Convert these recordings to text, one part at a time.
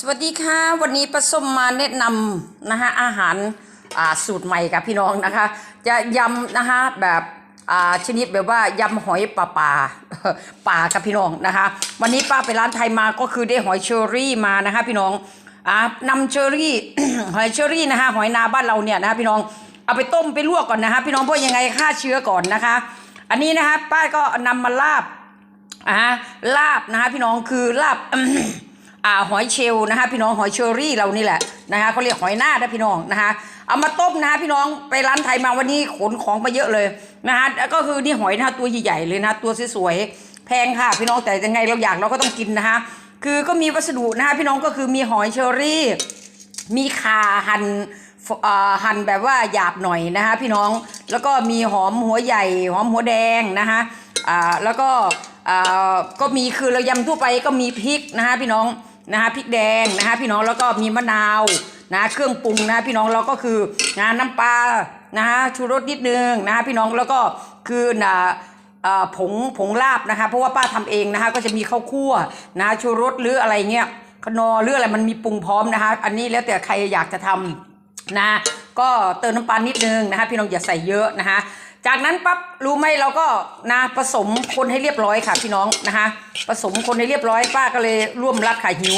สวัสดีค่ะ วันนี้ประสมมาแนะนำนะคะอาหารอ่าสูตรใหม่กับพี่น้องนะคะ จะยำนะคะแบบอ่าชนิดแบบว่ายำหอยป่าป่าป่ากับพี่น้องนะคะ วันนี้ป้าไปร้านไทยมาก็คือได้หอยเชอรี่มานะคะพี่น้องอ่านำเชอรี่หอยเชอรี่นะคะหอยนาบ้านเราเนี่ยนะคะพี่น้องเอาไปต้มไปลวกก่อนนะคะพี่น้องเพราะยังไงฆ่าเชื้อก่อนนะคะ อันนี้นะคะป้าก็นำมาลาบอ่าลาบนะคะพี่น้องคือลาบ อ่าหอยเชลล์นะคะ พี่น้องหอยเชอรี่เรานี่แหละนะคะเขาเรียกหอยหน้านะพี่น้องนะคะ เอามาต้มนะคะพี่น้องไปร้านไทยมาวันนี้ขนของมาเยอะเลยนะคะแล้วก็คือนี่หอยนะคะตัวใหญ่ๆเลยนะตัวสวยๆแพงค่ะพี่น้องแต่ยังไงเราอยากเราก็ต้องกินนะคะคือก็มีวัสดุนะคะพี่น้องก็คือมีหอยเชอรี่ มีขาหั่นเอ่อหั่นแบบว่าหยาบหน่อยนะคะพี่น้องแล้วก็มีหอมหัวใหญ่ หอมหัวแดงนะคะอ่าแล้วก็อ่าก็มีคือเรายำทั่วไปก็มีพริกนะคะพี่น้อง นะคะพริกแดงนะคะพี่น้องแล้วก็มีมะนาวนะเครื่องปรุงนะพี่น้องเราก็คือนะน้ำปลานะคะชูรสนิดนึงนะคะพี่น้องแล้วก็คือนะผงผงลาบนะคะเพราะว่าป้าทำเองนะคะก็จะมีข้าวคั่วนะชูรสหรืออะไรเงี้ยขนอหรืออะไรมันมีปรุงพร้อมนะคะ อันนี้แล้วแต่ใครอยากจะทำนะก็เติมน้ำปลานิดนึงนะคะพี่น้องอย่าใส่เยอะนะคะ จากนั้นปั๊บรู้ไหมเราก็นะผสมคนให้เรียบร้อยค่ะพี่น้องนะคะผสมคนให้เรียบร้อยป้าก็เลยร่วมรัดขาหิว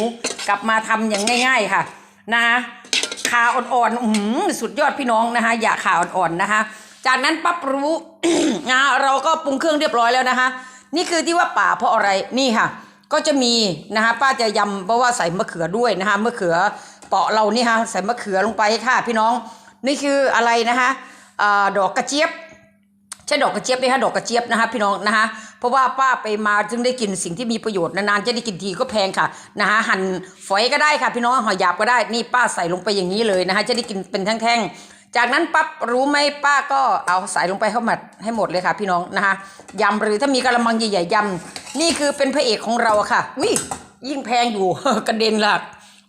กลับมาทำอย่างง่าย ๆค่ะนะคะขาอ่อนๆอืมสุดยอดพี่น้องนะคะอย่าขาอ่อนๆนะคะ จากนั้นปั๊บรู้นะเราก็ปรุงเครื่องเรียบร้อยแล้วนะคะ นี่คือที่ว่าป่าเพราะอะไรนี่ค่ะ ก็จะมีนะคะป้าจะยำเพราะว่าใส่มะเขือด้วยนะคะมะเขือเปาะเรานี่ค่ะใส่มะเขือลงไปค่ะพี่น้อง นี่คืออะไรนะคะอดอกกระเจี๊ยบ ใช่ดอกกระเจี๊ยบไหมคะดอกกระเจี๊ยบนะคะพี่น้องนะคะเพราะว่าป้าไปมาจึงได้กินสิ่งที่มีประโยชน์นานๆจะได้กินทีก็แพงค่ะนะคะหั่นฝอยก็ได้ค่ะพี่น้องหอยหยาบก็ได้นี่ป้าใส่ลงไปอย่างนี้เลยนะคะจะได้กินเป็นแท่งๆ จากนั้นปั๊บรู้ไหมป้าก็เอาใส่ลงไปเข้ามาให้หมดเลยค่ะ พี่น้องนะคะยำหรือถ้ามีกระมังใหญ่ๆยำนี่คือเป็นพระเอกของเราค่ะวิยิ่งแพงอยู่กระเด็นหละ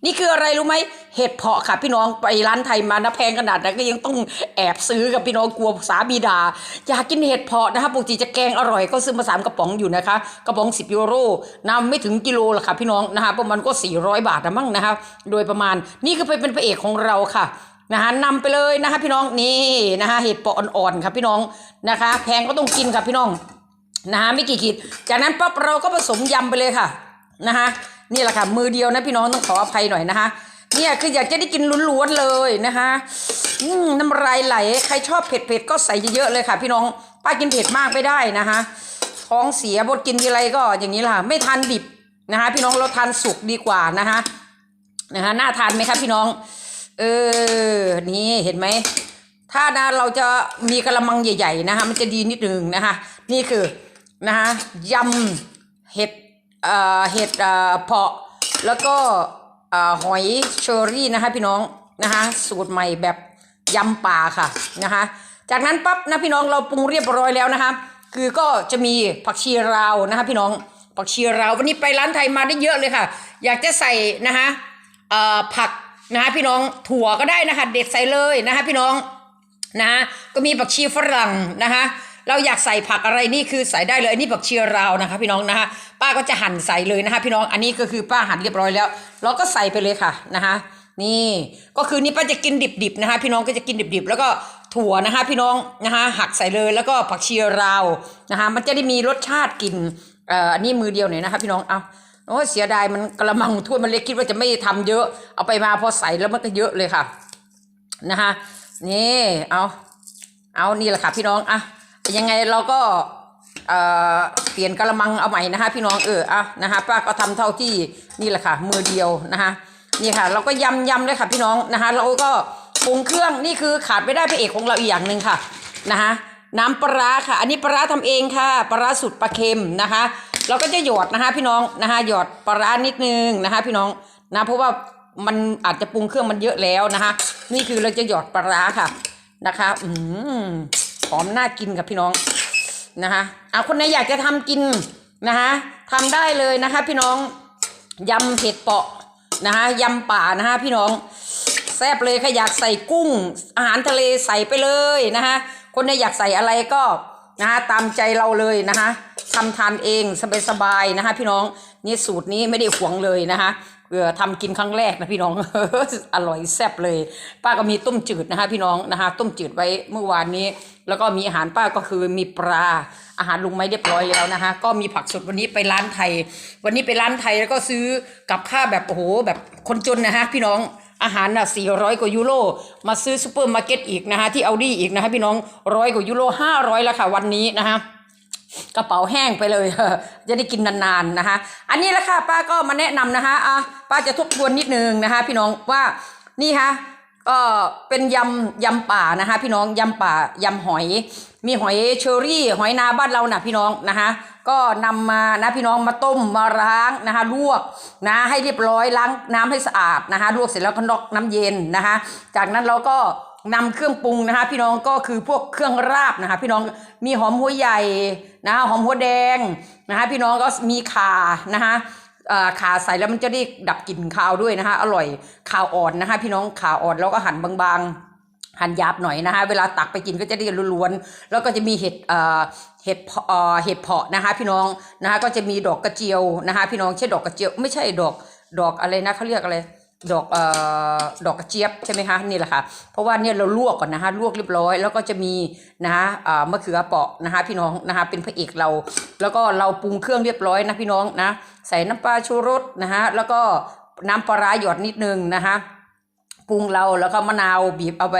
นี่คืออะไรรู้ไหมเห็ดเพาะค่ะ พี่น้องไปร้านไทยมานะแพงขนาดนั้นก็ยังต้องแอบซื้อกับพี่น้องกลัวสามีดาอยากกินเห็ดเพาะนะคะปกติจะแกงอร่อยก็ซื้อมาสามกระป๋องอยู่นะคะ กระป๋อง10ยูโรนำไม่ถึงกิโลหรอกค่ะพี่น้องนะคะประมาณก็400บาทนะมั้งนะคะโดยประมาณนี่คือเป็นพระเอกของเราค่ะนะคะนำไปเลยนะคะพี่น้องนี่นะคะเห็ดเพาะอ่อนๆค่ะพี่น้องนะคะ แพงก็ต้องกินค่ะพี่น้องนะคะไม่กี่ขีดจากนั้นปั๊บเราก็ผสมยำไปเลยค่ะนะคะ นี่แหละค่ะมือเดียวนะพี่น้องต้องขออภัยหน่อยนะคะ เนี่ยคืออยากจะได้กินล้วนๆเลยนะคะอืมน้ำลายไหลใครชอบเผ็ดๆก็ใส่เยอะๆเลยค่ะ พี่น้องป้ากินเผ็ดมากไม่ได้นะคะท้องเสียบดกินทีไรก็อย่างนี้แหละค่ะ ไม่ทานดิบนะคะ พี่น้องเราทานสุกดีกว่านะคะนะคะน่าทานไหมคะพี่น้อง เออนี่เห็นไหมถ้านะเราจะมีกระมังใหญ่ ๆนะคะ มันจะดีนิดนึงนะคะ นี่คือนะคะยำเห็ด เอ่อเห็ดเอ่อเพาะแล้วก็เอ่อหอยเชอรี่นะคะพี่น้องนะคะสูตรใหม่แบบยำป่าค่ะนะคะจากนั้นปั๊บนะพี่น้องเราปรุงเรียบร้อยแล้วนะคะคือก็จะมีผักชีราวนะคะพี่น้องผักชีราววันนี้ไปร้านไทยมาได้เยอะเลยค่ะ อยากจะใส่นะคะเอ่อผักนะคะพี่น้องถั่วก็ได้นะคะเด็ดใส่เลยนะคะพี่น้องนะก็มีผักชีฝรั่งนะคะ เราอยากใส่ผักอะไรนี่คือใส่ได้เลยอันนี้ผักชีราวนะคะ พี่น้องนะคะป้าก็จะหั่นใส่เลยนะคะ พี่น้องอันนี้ก็คือป้าหั่นเรียบร้อยแล้ว เราก็ใส่ไปเลยค่ะนะคะนี่ก็คือนี่ป้าจะกินดิบๆนะคะ พี่น้องก็จะกินดิบๆ แล้วก็ถั่วนะคะ พี่น้องนะคะหักใส่เลยแล้วก็ผักชีราวนะคะ มันจะได้มีรสชาติกลิ่นเอ่ออันนี้มือเดียวหน่อยนะคะพี่น้องเอาโอ้เสียดายมันกระมังถ้วยมันเล็กคิดว่าจะไม่ทำเยอะ เอาไปมาพอใส่แล้วมันก็เยอะเลยค่ะนะคะนี่เอาเอานี่แหละค่ะพี่น้องอะ ยังไงเราก็เออเปลี่ยนกระมังเอาใหม่นะคะ พี่น้องเอออะนะคะป้าก็ทำเท่าที่นี่แหละค่ะ มือเดียวนะคะนี่ค่ะ เราก็ยำยำเลยค่ะ พี่น้องนะคะ เราก็ปรุงเครื่องนี่คือขาดไม่ได้พระเอกของเราอีกอย่างหนึ่งค่ะนะคะน้ำปลาค่ะ อันนี้ปลาร้าทำเองค่ะปลาสุดปลาเค็มนะคะ เราก็จะหยอดนะคะ พี่น้องนะคะหยอดปลานิดนึงนะคะ พี่น้องนะเพราะว่ามันอาจจะปรุงเครื่องมันเยอะแล้วนะคะ นี่คือเราจะหยอดปลาค่ะนะคะ อืม หอมน่ากินกับพี่น้องนะคะเอาคนไหนอยากจะทำกินนะคะทำได้เลยนะคะ พี่น้องยำเห็ดเปาะนะคะยำป่านะคะพี่น้องแซ่บเลยค่ะอยากใส่กุ้ง อาหารทะเลใส่ไปเลยนะคะคนไหนอยากใส่อะไรก็ นะคะตามใจเราเลยนะคะทำทานเองสบายๆนะคะ พี่น้องนี่สูตรนี้ไม่ได้หวงเลยนะคะเออทำกินครั้งแรกนะพี่น้อง อร่อยแซ่บเลย ป้าก็มีต้มจืดนะคะ พี่น้องนะคะ ต้มจืดไว้เมื่อวานนี้ แล้วก็มีอาหารป้าก็คือมีปลาอาหารลุงไม่เรียบร้อยแล้วนะคะ ก็มีผักสดวันนี้ไปร้านไทย วันนี้ไปร้านไทยแล้วก็ซื้อกับข้าวแบบโอ้โหแบบคนจนนะฮะพี่น้อง อาหารน่ะ400 กว่ายูโร มาซื้อซูเปอร์มาร์เก็ตอีกนะคะที่เอาดีอีกนะคะพี่น้องร้อยกว่ายูโร500แล้วค่ะวันนี้นะคะกระเป๋าแห้งไปเลยจะได้กินนานๆนะคะ อันนี้แหละค่ะป้าก็มาแนะนำนะคะอะป้าจะทบทวนนิดนึงนะคะ พี่น้องว่านี่ค่ะ ก็เป็นยำยำป่านะคะ พี่น้องยำป่ายำหอย มีหอยเชอรี่ หอยนาบ้านเราน่ะพี่น้องนะคะก็นำมานะพี่น้องมาต้มมาล้างนะคะลวกนะให้เรียบร้อยล้างน้ำให้สะอาดนะคะลวกเสร็จแล้วก็นอกน้ำเย็นนะคะจากนั้นเราก็นำเครื่องปรุงนะคะ พี่น้องก็คือพวกเครื่องราบนะคะ พี่น้องมีหอมหัวใหญ่นะคะหอมหัวแดงนะคะพี่น้องก็มีข่านะคะ ข่าใส่แล้วมันจะได้ดับกลิ่นคาวด้วยนะคะ อร่อยขาวอ่อนนะคะ พี่น้องข่าอ่อนแล้วก็หั่นบางๆ หั่นหยาบหน่อยนะคะ เวลาตักไปกินก็จะได้ล้วนๆ แล้วก็จะมีเห็ดเอ่อเห็ดเพาะเอ่อเห็ดเพาะนะคะ พี่น้องนะคะ ก็จะมีดอกกระเจียวนะคะ พี่น้องใช่ดอกกระเจียว ไม่ใช่ดอกดอกอะไรนะเขาเรียกอะไร ดอกเอ่อดอกกระเจี๊ยบใช่ไหมคะนี่แหละค่ะเพราะว่าเนี่ยเราลวกก่อนนะคะลวกเรียบร้อย แล้วก็จะมีนะคะอ่ามะเขือเปราะนะคะ พี่น้องนะคะเป็นพระเอกเรา แล้วก็เราปรุงเครื่องเรียบร้อยนะพี่น้องนะใส่น้ำปลาชูรสนะคะแล้วก็น้ำปลาร้าหยอดนิดนึงนะคะปรุงเราแล้วก็มะนาวบีบเอาไป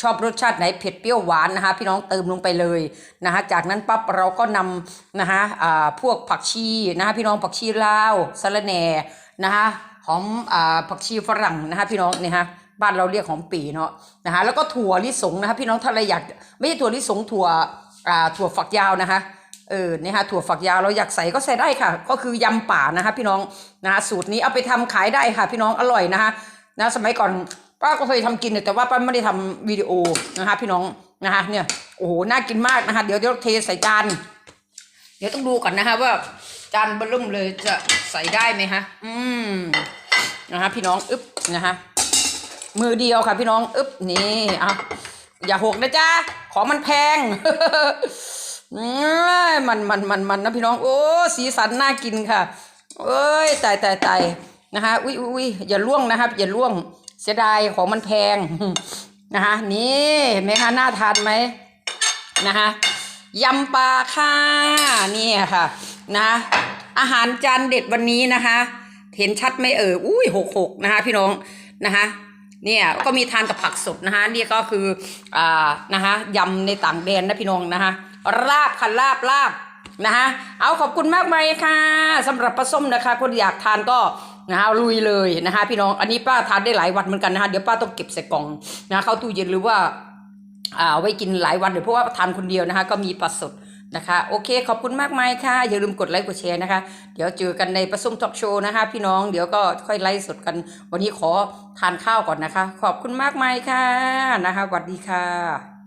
ชอบรสชาติไหนเผ็ดเปรี้ยวหวานนะคะพี่น้องเติมลงไปเลยนะคะจากนั้นปั๊บเราก็นำนะคะอ่าพวกผักชีนะคะพี่น้องผักชีลาวสะระแหน่นะคะ หอมอ่าผักชีฝรั่งนะคะพี่น้องเนี่ยฮะบ้านเราเรียกหอมปีเนาะนะคะแล้วก็ถั่วลิสงนะคะพี่น้องถ้าเราอยากไม่ใช่ถั่วลิสงถั่วอ่าถั่วฝักยาวนะคะเออนี่ฮะถั่วฝักยาวเราอยากใส่ก็ใส่ได้ค่ะ ก็คือยำป่านะคะพี่น้องนะคะสูตรนี้เอาไปทำขายได้ค่ะ พี่น้องอร่อยนะคะนะสมัยก่อนป้าก็เคยทำกินแต่ว่าป้าไม่ได้ทำวิดีโอนะคะพี่น้องนะคะเนี่ยโอ้โหน่ากินมากนะคะเดี๋ยวเดี๋ยวเทใส่จานเดี๋ยวต้องดูก่อนนะคะว่าจานเบลุ่มเลยจะใส่ได้ไหมคะอืม นะคะพี่น้องอึ๊บนะคะมือเดียวค่ะพี่น้องอึ๊บนี่อะอย่าหกนะจ๊ะของมันแพงมันมันมันมันนะพี่น้อง โอ้สีสันน่ากินค่ะ เอ้ยตายตายตายนะคะอุ้ยอุ้ยอุ้ยอย่าล่วงนะครับ อย่าล่วงเสียดายของมันแพงนะคะนี่เห็นไหมคะน่าทานไหมนะคะยำปลาค่ะนี่ค่ะนะอาหารจานเด็ดวันนี้นะคะ เห็นชัดไหมเอออุ้ยหกหกนะคะ พี่น้องนะคะเนี่ยก็มีทานกับผักสดนะคะนี่ก็คืออ่านะคะยำในต่างแดนนะพี่น้องนะคะลาบค่ะลาบลาบนะคะเอาขอบคุณมากมายค่ะสำหรับปลาส้มนะคะ คนอยากทานก็นะคะลุยเลยนะคะพี่น้องอันนี้ป้าทานได้หลายวันเหมือนกันนะคะเดี๋ยวป้าต้องเก็บใส่กล่องนะะเข้าตู้เย็นหรือว่าอ่าเอาไว้กินหลายวันเดี๋ยวเพราะว่าทานคนเดียวนะคะก็มีปลาสด นะคะ โอเคขอบคุณมากมายค่ะ อย่าลืมกดไลค์กดแชร์นะคะ เดี๋ยวเจอกันในประสุมทอกโชว์นะคะ พี่น้องเดี๋ยวก็ค่อยไลฟ์สดกัน วันนี้ขอทานข้าวก่อนนะคะ ขอบคุณมากมายค่ะนะคะสวัสดีค่ะ